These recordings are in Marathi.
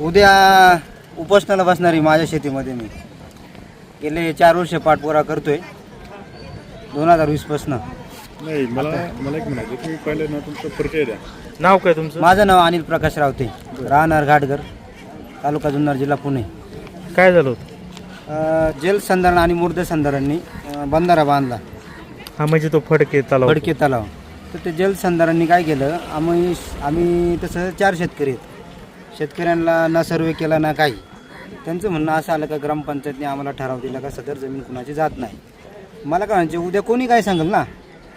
उद्या उपोषणाला बसणारी माझ्या शेतीमध्ये मी. गेले चार वर्ष पाठपुरा करतोय. दोन हजार वीसपासनं नाही मला मला एक म्हणायचं तुम्ही पहिले ना तुमचा परिचय द्या. नाव काय तुमचं? माझं नाव अनिल प्रकाश रावते. राहणार घाटघर तालुका जुन्नर जिल्हा पुणे. काय झालं होतं? अ, जलसंधारण आणि मूर्धसंधारणनी अ, बंधारा बांधला. हा म्हणजे तो फडके तलाव. फडके तलाव. तर ते जलसंधारणनी काय केलं? आम्ही आम्ही तसं चार शेतकरी आहेत. शेतकऱ्यांना ना सर्वे केला ना काही. त्यांचं म्हणणं असं आलं का ग्रामपंचायतने आम्हाला ठराव दिला का सदर जमीन कुणाची जात नाही. मला काय म्हणजे उद्या कोणी काय सांगेल ना?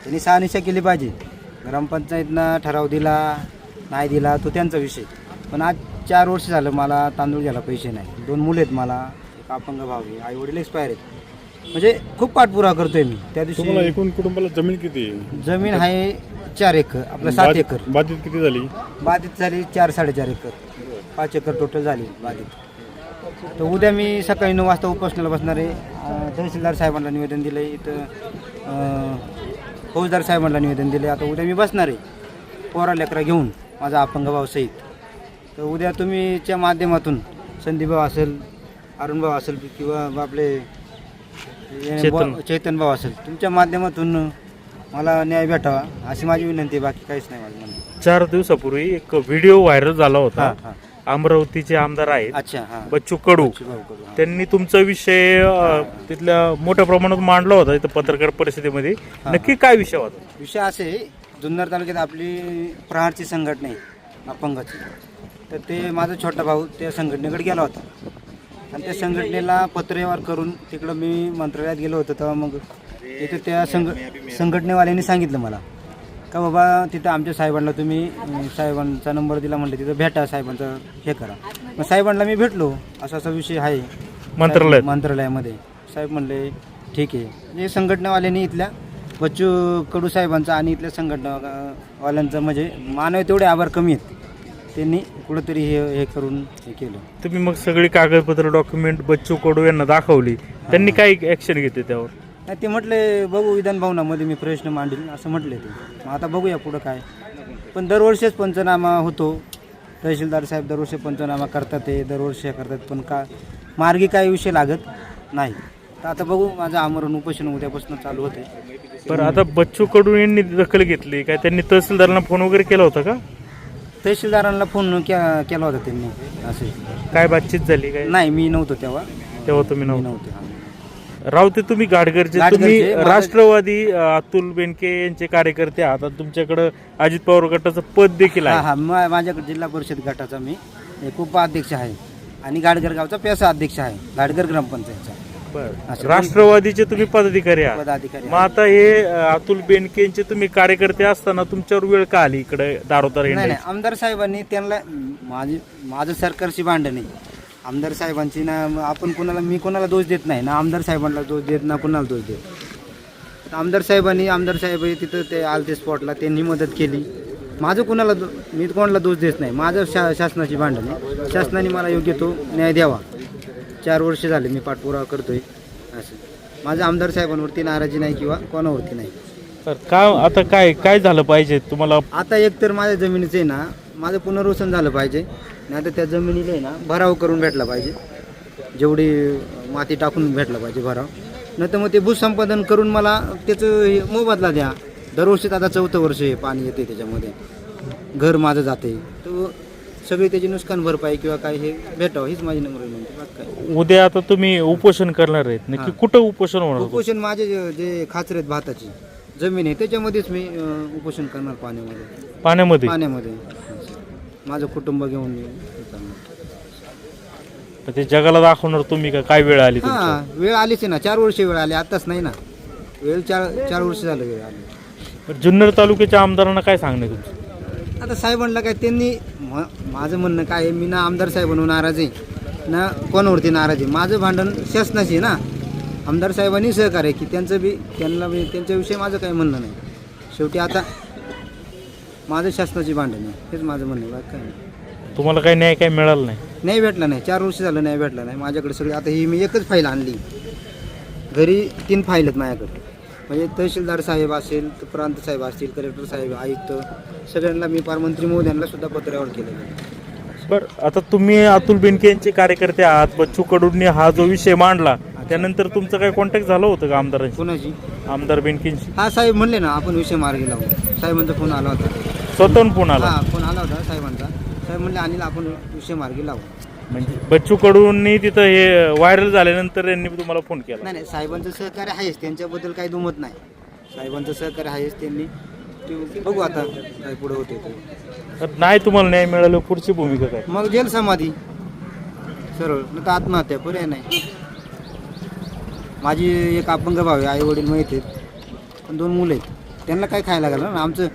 त्यांनी शहानिशा केली पाहिजे. ग्रामपंचायतनं ठराव दिला नाही दिला तो त्यांचा विषय. पण आज चार वर्ष झालं मला तांदूळ घ्यायला पैसे नाही. दोन मुलं आहेत मला एक अपंग भाव आहे आई वडील एक्सपायर आहेत. म्हणजे खूप पाठपुरावा करतोय मी. त्या दिवशी एकूण कुटुंबाला जमीन किती? जमीन आहे चार एकर आपलं सात एकर. बाधित किती झाली? बाधित झाली चार साडेचार एकर. पाच एकर टोटल झाली बाधित. तर उद्या मी सकाळी नऊ वाजता उपोषणाला बसणार आहे. तहसीलदार साहेबांना निवेदन दिलं आहे इथं फौजदार साहेबांना निवेदन दिले आता उद्या मी बसणार आहे. पोरा लेकरा घेऊन माझा अपंग भाऊ सहित. तर उद्या तुम्हीच्या माध्यमातून संदीपभाऊ असेल अरुणभाऊ असेल किंवा आपले चेतन. चैतन भाऊ असेल तुमच्या माध्यमातून मला न्याय भेटावा अशी माझी विनंती आहे. बाकी काहीच नाही माझं चार दिवसापूर्वी एक व्हिडिओ व्हायरल झाला होता. अमरावतीचे आमदार आहेत. अच्छा हां. बच्चू कडू. त्यांनी तुमचा विषय अ, तिथल्या मोठ्या प्रमाणात मांडला होता इथं पत्रकार परिषदेमध्ये. नक्की काय विषय होता? विषय असे जुन्नर तालुक्यात आपली प्रहारची संघटना आहे अपंगाची. तर ते माझा छोटा भाऊ त्या संघटनेकडे गेला होता. आणि त्या संघटनेला पत्रव्यवहार करून तिकडं मी मंत्रालयात गेलो होतो तेव्हा मग तिथे त्या संघ संघटनेवाल्यांनी सांगितलं मला. का बाबा तिथं आमच्या साहेबांना तुम्ही अं, साहेबांचा नंबर दिला म्हटलं तिथं भेटा साहेबांचा हे करा. मग साहेबांना मी भेटलो. असा असा विषय आहे. मंत्रालयात? मंत्रालयामध्ये. साहेब म्हणले ठीक आहे. म्हणजे संघटनावाल्यांनी इथल्या बच्चू कडू साहेबांचा आणि इथल्या संघटनावाल्यांचं म्हणजे मानव तेवढे आभार कमी आहेत. त्यांनी कुठंतरी हे हे करून हे केलं. तुम्ही मग सगळी कागदपत्र डॉक्युमेंट बच्चू कडू यांना दाखवली. त्यांनी काय ऍक्शन घेतली त्यावर? नाही ते म्हटले बघू विधान भवनामध्ये मी प्रश्न मांडील असं म्हटले ते. मग आता बघूया पुढं काय. पण दरवर्षीच पंचनामा होतो. तहसीलदार साहेब दरवर्षी पंचनामा करतात ते दरवर्षी करतात पण का मार्गी काही विषय लागत नाही. तर आता बघू माझं आमरण उपोषण उद्यापासून चालू होते बरं आता बच्चू कडू यांनी दखल घेतली काय त्यांनी तहसीलदारांना फोन वगैरे केला होता का? तहसीलदारांना फोन के- केला होता त्यांनी असे. काय बातचीत झाली काय? नाही मी नव्हतो तेव्हा. तेव्हा तुम्ही मी नव्हते. नव्हते हा. रावते तुम्ही गाडगरचे. गाडगरचे, तुम्ही राष्ट्रवादी अ, अतुल बेनके यांचे कार्यकर्ते आहात. आता तुमच्याकडं अजित पवार गटाचं पद देखील हा आहे. हा मा- माझ्याकडे जिल्हा परिषद गटाचा मी. एक उपाध्यक्ष आहे. आणि गाडगर गावचा पेसा अध्यक्ष आहे. गाडगर ग्रामपंचायतचा. बरं. असं राष्ट्रवादीचे तुम्ही पदाधिकारी आहात. पदाधिकारी मग आता हे अ, अतुल बेनकेंचे तुम्ही कार्यकर्ते असताना तुमच्यावर वेळ का आली इकडे दारोदार नाही येण्याची? नाही आमदार साहेबांनी त्यांना माझी माझं सरकारची भांडण आहे. आमदार साहेबांची ना आपण कोणाला मी कोणाला दोष देत नाही. ना आमदार साहेबांना दोष देत ना कोणाला दोष देत. आमदार साहेबांनी आमदार साहेब तिथं ते आलते स्पॉटला त्यांनी मदत केली. माझं कोणाला दो- मी कोणाला दोष देत नाही. माझं शा शासनाची भांडण आहे. शासनाने मला योग्य तो न्याय द्यावा. चार वर्ष झाले मी पाठपुरावा करतोय. असं. माझं आमदार साहेबांवरती नाराजी नाही किंवा कोणावरती नाही. तर का आता काय काय झालं पाहिजे? तुम्हाला आता एक तर माझ्या जमिनीचं आहे ना माझं पुनर्वसन झालं पाहिजे. नाही तर त्या जमिनीला आहे ना भराव करून भेटला पाहिजे. जेवढी माती टाकून भेटला पाहिजे भराव. नाही तर मग ते भूसंपादन करून मला त्याचं हे मोबदला द्या. दरवर्षीच आता चौथं वर्ष आहे पाणी येते त्याच्यामध्ये. घर माझं जाते तर सगळी त्याची नुकसान भरपाई किंवा काय हे भेटावं हीच माझी नम्र विनंती बाकी काय उद्या आता तुम्ही उपोषण करणार आहेत. नक्की कुठं उपोषण होणार? उपोषण माझे जे- खाचरे आहेत भाताची जमीन आहे त्याच्यामध्येच मी उपोषण करणार पाण्यामध्ये. पाण्यामध्ये? पाण्यामध्ये. माझं कुटुंब घेऊन मी. तर ते जगाला दाखवणार तुम्ही का? काय वेळ आली तुमची? हा वेळ आलीच आहे ना. चार वर्ष वेळ आली आताच नाही ना. वेळ चार चार वर्ष झालं वेळ आली. जुन्नर तालुक्याच्या आमदारांना काय सांगणे तुमचं? आता साहेबांना काय त्यांनी म- माझं म्हणणं काय आहे मी ना आमदार साहेबांवर नाराज आहे. ना कोणावरती नाराज आहे? माझं भांडण शासनाशी आहे ना. आमदार साहेबांनी सहकार्य की त्यांचं बी त्यांना बी त्यांच्याविषयी माझं काही म्हणणं नाही. शेवटी आता माझं शासनाची भांडण आहे. हेच माझं म्हणणं आहे. बाकी काय नाही. तुम्हाला काही न्याय काय मिळालं नाही? नाही भेटला नाही. चार वर्ष झालं नाही भेटला नाही. माझ्याकडे सगळी आता ही मी एकच फाईल आणली. घरी तीन फाईल आहेत माझ्याकडे. म्हणजे तहसीलदार साहेब असेल तर प्रांत साहेब असतील कलेक्टर साहेब आयुक्त सगळ्यांना मी पार मंत्री महोदयांना सुद्धा पत्रावर आहे बर आता तुम्ही अतुल बेनके यांचे कार्यकर्ते आहात बच्चू कडूंनी हा जो विषय मांडला त्यानंतर तुमचं काय कॉन्टॅक्ट झालं होतं का आमदारांशी? कोणाची आमदार बेनकेंशी? हा साहेब म्हणले ना आपण विषय मार्गी लावू. साहेबांचा फोन आला होता. स्वतःहून फोन आला? हा फोन आला होता साहेबांचा. साहेब म्हणले अनिल आपण विषय मार्गी लावू म्हणजे बच्चू कडूंनी तिथं हे व्हायरल झाल्यानंतर यांनी तुम्हाला फोन केला? नाही नाही साहेबांचं सहकार्य आहेच त्यांच्याबद्दल काही दुमत नाही. साहेबांचं सहकार्य आहेच त्यांनी. ते बघू आता काय पुढे होते ते. तर नाही तुम्हाला न्याय मिळालं पुढची भूमिका काय? मग जेल समाधी. सरळ न तर आत्महत्या पर्याय नाही. माझी एक अपंग भाव आहे आई वडील माहीत आहेत. पण दोन मुलं आहेत. त्यांना काय खायला लागलं ना आमचं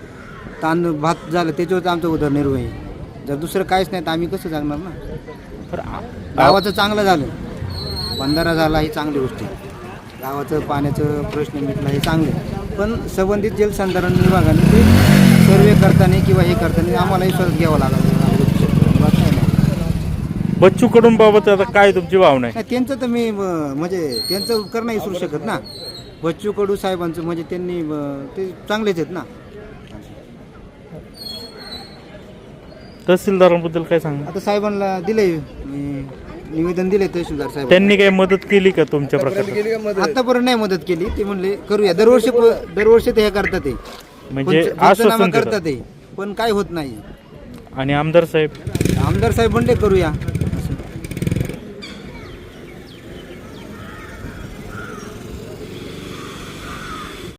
तांदूळ भात झालं त्याच्यावरच आमचं उदरनिर्वाह आहे. जर दुसरं काहीच नाही तर आम्ही कसं जगणार ना? तर आ- गावाचं चांगलं झालं. बंधारा झाला ही चांगली गोष्ट आहे. गावाचं पाण्याचं प्रश्न मिटला हे चांगलं आहे. पण संबंधित जलसंधारण विभागाने ते सर्वे करताना किंवा हे करताना आम्हालाही स्वतः घ्यावं लागलं. बच्चू कडून बाबत आता काय तुमची भावना आहे? नाही त्यांचं तर मी अं, म्हणजे त्यांचं उपकार नाही विसरू शकत ना. बच्चू कडू साहेबांचं म्हणजे त्यांनी अं, ते चांगलेच आहेत ना. तहसीलदारांबद्दल काय सांगा? आता साहेबांना दिले मी निवेदन दिले तहसीलदार साहेब त्यांनी काही मदत केली का तुमच्या प्रकारे आतापर्यंत नाही मदत केली. ते म्हणले करूया. दरवर्षी दरवर्षी ते हे करतात ते. म्हणजे पंच- पंचनामा आश्वासन करतात ते. पण काय होत नाही. आणि आमदार साहेब? आमदार साहेब म्हणले करूया.